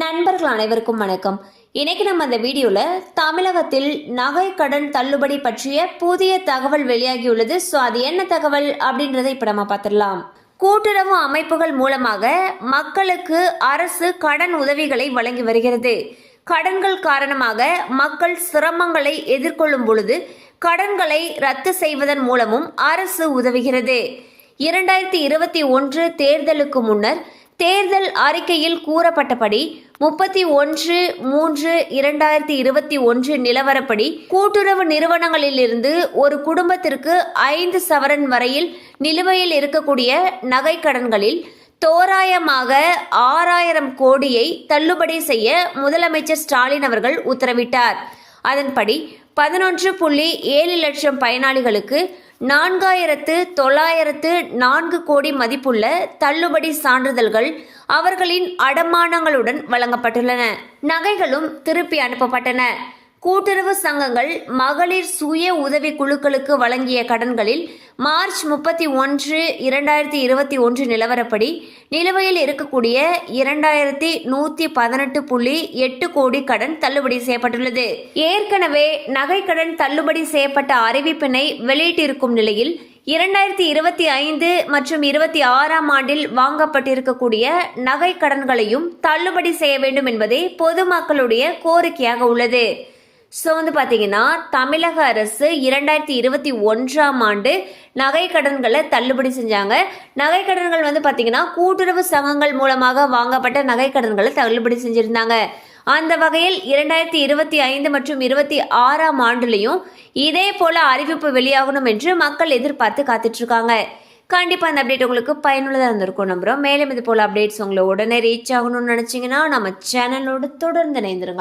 நண்பர்கள் அனைவருக்கும் வணக்கம். இன்னைக்கு நம்ம அந்த வீடியோவில் தமிழகத்தில் நகை கடன் தள்ளுபடி பற்றிய புதிய தகவல் வெளியாகியுள்ளது. ஸோ அது என்ன தகவல் அப்படின்றத இப்போ நம்ம பார்த்துடலாம். கூட்டுறவு அமைப்புகள் மூலமாக மக்களுக்கு அரசு கடன் உதவிகளை வழங்கி வருகிறது. கடன்கள் காரணமாக மக்கள் சிரமங்களை எதிர்கொள்ளும் பொழுது கடன்களை ரத்து செய்வதன் மூலமும் அரசு உதவுகிறது. இரண்டாயிரத்தி இருபத்தி ஒன்று தேர்தலுக்கு முன்னர் தேர்தல் அறிக்கையில் கூறப்பட்டபடி முப்பத்தி ஒன்று மூன்று இரண்டாயிரத்தி இருபத்தி ஒன்று நிலவரப்படி கூட்டுறவு நிறுவனங்களிலிருந்து ஒரு குடும்பத்திற்கு ஐந்து சவரன் வரையில் நிலுவையில் இருக்கக்கூடிய நகைக்கடன்களில் தோராயமாக ஆறாயிரம் கோடியை தள்ளுபடி செய்ய முதலமைச்சர் ஸ்டாலின் அவர்கள் உத்தரவிட்டார். அதன்படி பதினொன்று புள்ளி ஏழு லட்சம் பயனாளிகளுக்கு நான்காயிரத்து தொள்ளாயிரத்து நான்கு கோடி மதிப்புள்ள தள்ளுபடி சான்றிதழ்கள் அவர்களின் அடமானங்களுடன் வழங்கப்பட்டுள்ளன. நகைகளும் திருப்பி அனுப்பப்பட்டன. கூட்டுறவு சங்கங்கள் மகளிர் சுய உதவி குழுக்களுக்கு வழங்கிய கடன்களில் மார்ச் முப்பத்தி ஒன்று இரண்டாயிரத்தி இருபத்தி ஒன்று நிலவரப்படி நிலுவையில் இருக்கக்கூடிய இரண்டாயிரத்தி நூற்றி பதினெட்டு புள்ளி எட்டு கோடி கடன் தள்ளுபடி செய்யப்பட்டுள்ளது. ஏற்கனவே நகைக்கடன் தள்ளுபடி செய்யப்பட்ட அறிவிப்பினை வெளியிட்டிருக்கும் நிலையில் இரண்டாயிரத்தி இருபத்தி ஐந்து மற்றும் இருபத்தி ஆறாம் ஆண்டில் வாங்கப்பட்டிருக்கக்கூடிய நகை கடன்களையும் தள்ளுபடி செய்ய வேண்டும் என்பதே பொதுமக்களுடைய கோரிக்கையாக உள்ளது. ஸோ வந்து பார்த்தீங்கன்னா தமிழக அரசு இரண்டாயிரத்தி இருபத்தி ஒன்றாம் ஆண்டு நகை கடன்களை தள்ளுபடி செஞ்சாங்க. நகை கடன்கள் வந்து பார்த்தீங்கன்னா கூட்டுறவு சங்கங்கள் மூலமாக வாங்கப்பட்ட நகை கடன்களை தள்ளுபடி செஞ்சுருந்தாங்க. அந்த வகையில் இரண்டாயிரத்தி இருபத்தி ஐந்து மற்றும் இருபத்தி ஆறாம் ஆண்டுலேயும் இதே போல அறிவிப்பு வெளியாகணும் என்று மக்கள் எதிர்பார்த்து காத்துட்ருக்காங்க. கண்டிப்பாக அந்த அப்டேட் உங்களுக்கு பயனுள்ளதாக இருந்திருக்கும் நம்புகிறோம் மேலும் இது போல் அப்டேட்ஸ் உங்களை உடனே ரீச் ஆகணும்னு நினச்சிங்கன்னா நம்ம சேனலோடு தொடர்ந்து இணைந்திருங்கள்.